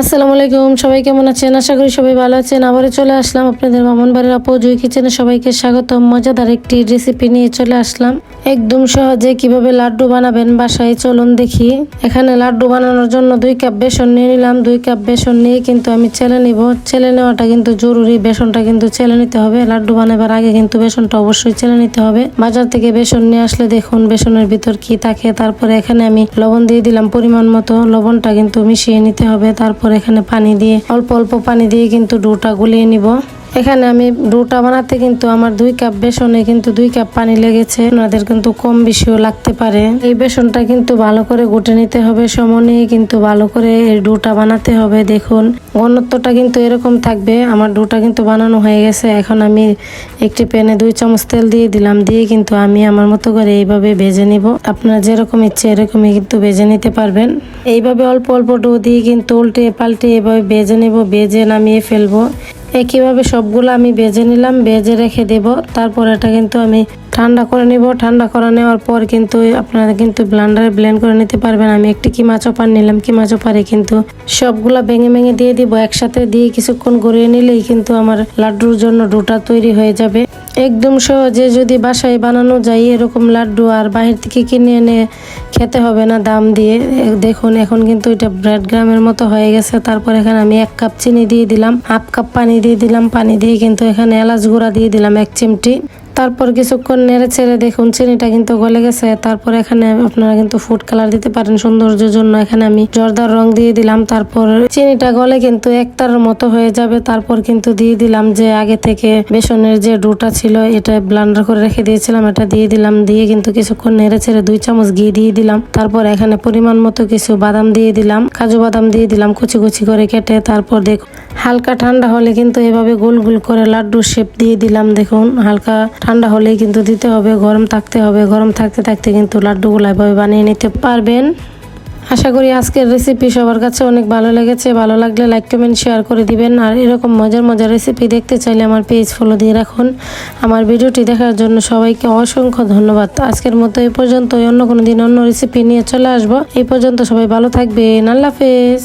আসসালামু আলাইকুম, সবাই কেমন আছেন? আশা করি সবাই ভালো আছেন। আবারও চলে আসলাম আপনাদের মামন বাড়ির আপু জুই কিচেনে সবাইকে স্বাগতম। মজাদার একটি রেসিপি নিয়ে চলে আসলাম। একদম সহজে কীভাবে লাড্ডু বানাবেন বাসায়, চলুন দেখি। এখানে লাড্ডু বানানোর জন্য দুই কাপ বেসন নিয়ে নিলাম। দুই কাপ বেসন নিয়ে কিন্তু আমি চেলে নিব। চেলে নেওয়াটা কিন্তু জরুরি। বেসনটা কিন্তু চেলে নিতে হবে। লাড্ডু বানাবার আগে কিন্তু বেসনটা অবশ্যই চেলে নিতে হবে। বাজার থেকে বেসন নিয়ে আসলে দেখুন বেসনের ভিতর কি থাকে। তারপরে এখানে আমি লবণ দিয়ে দিলাম পরিমাণ মতো। লবণটা কিন্তু মিশিয়ে নিতে হবে। তারপর এখানে পানি দিয়ে অল্প অল্প পানি দিয়ে কিন্তু ডোটা গুলিয়ে নিব। এখানে আমি ডোটা বানাতে কিন্তু আমার দুই কাপ বেসনে কিন্তু দুই কাপ পানি লেগেছে। ওনাদের কিন্তু কম বেশিও লাগতে পারে। এই বেসনটা কিন্তু ভালো করে গুটে নিতে হবে। সমনে কিন্তু ভালো করে এই ডোটা বানাতে হবে। দেখুন, ঘনত্বটা কিন্তু এরকম থাকবে। আমার ডোটা কিন্তু বানানো হয়ে গেছে। এখন আমি একটি প্যানে দুই চামচ তেল দিয়ে দিলাম। দিয়ে কিন্তু আমি আমার মতো করে এইভাবে ভেজে নিব। আপনারা যেরকম ইচ্ছে এরকমই কিন্তু ভেজে নিতে পারবেন। এইভাবে অল্প অল্প ডো দিয়ে কিন্তু উল্টে পাল্টে এভাবে ভেজে নেব। ভেজে নামিয়ে ফেলব। একইভাবে সবগুলো আমি ভেজে নিলাম, ভেজে রেখে দেব। তারপর এটা কিন্তু আমি ঠান্ডা করে নিব। ঠান্ডা করে নেওয়ার পর কিন্তু আপনারা কিন্তু ব্লান্ডারে ব্লেন্ড করে নিতে পারবেন। আমি একটি কিমা চপার নিলাম। কিমা চপারে কিন্তু সবগুলা ভেঙে ভেঙে দিয়ে দিব। একসাথে দিয়ে কিছুক্ষণ গড়িয়ে নিলেই কিন্তু আমার লাড্ডুর জন্য ডোটা তৈরি হয়ে যাবে। একদম সহজে যদি বাসায় বানানো যায়, এরকম লাড্ডু আর বাহির থেকে কিনে এনে খেতে হবে না দাম দিয়ে। দেখুন, এখন কিন্তু এটা ব্রেড গ্রামের মতো হয়ে গেছে। তারপর এখানে আমি এক কাপ চিনি দিয়ে দিলাম, হাফ কাপ পানি দিয়ে দিলাম। পানি দিয়ে কিন্তু এখানে এলাচ গুঁড়া দিয়ে দিলাম, এক চিমটি। তারপর কিছুক্ষণ নেড়ে ছেড়ে দেখুন, চিনিটা কিন্তু গলে গেছে। তারপর এখানে আপনারা কিন্তু ফুড কালার দিতে পারেন সৌন্দর্যের জন্য। এখানে আমি জর্দার রং দিয়ে দিলাম। তারপর চিনিটা গলে কিন্তু একতার মতো হয়ে যাবে। তারপর কিন্তু দিয়ে দিলাম যে আগে থেকে বেসনের যে ডোটা ছিল, এটা ব্লান্ডার করে রেখে দিয়েছিলাম। এটা দিয়ে দিলাম। দিয়ে কিন্তু কিছুক্ষণ নেড়ে ছেড়ে দুই চামচ ঘি দিয়ে দিলাম। তারপর এখানে পরিমাণ মতো কিছু বাদাম দিয়ে দিলাম। কাজু বাদাম দিয়ে দিলাম কুচি কুচি করে কেটে। তারপর দেখুন, হালকা ঠান্ডা হলে কিন্তু এভাবে গোল গোল করে লাড্ডু শেপ দিয়ে দিলাম। দেখুন, হালকা ঠান্ডা হলেই কিন্তু দিতে হবে, গরম থাকতে হবে। গরম থাকতে থাকতে কিন্তু লাড্ডুগুলো এভাবে বানিয়ে নিতে পারবেন। আশা করি আজকের রেসিপি সবার কাছে অনেক ভালো লেগেছে। ভালো লাগলে লাইক কমেন্ট শেয়ার করে দিবেন। আর এরকম মজার মজার রেসিপি দেখতে চাইলে আমার পেজ ফলো দিয়ে রাখুন। আমার ভিডিওটি দেখার জন্য সবাইকে অসংখ্য ধন্যবাদ। আজকের মতো এই পর্যন্ত অন্য কোনো দিন অন্য রেসিপি নিয়ে চলে আসব। এই পর্যন্ত সবাই ভালো থাকবেন। আল্লাহ হাফেজ।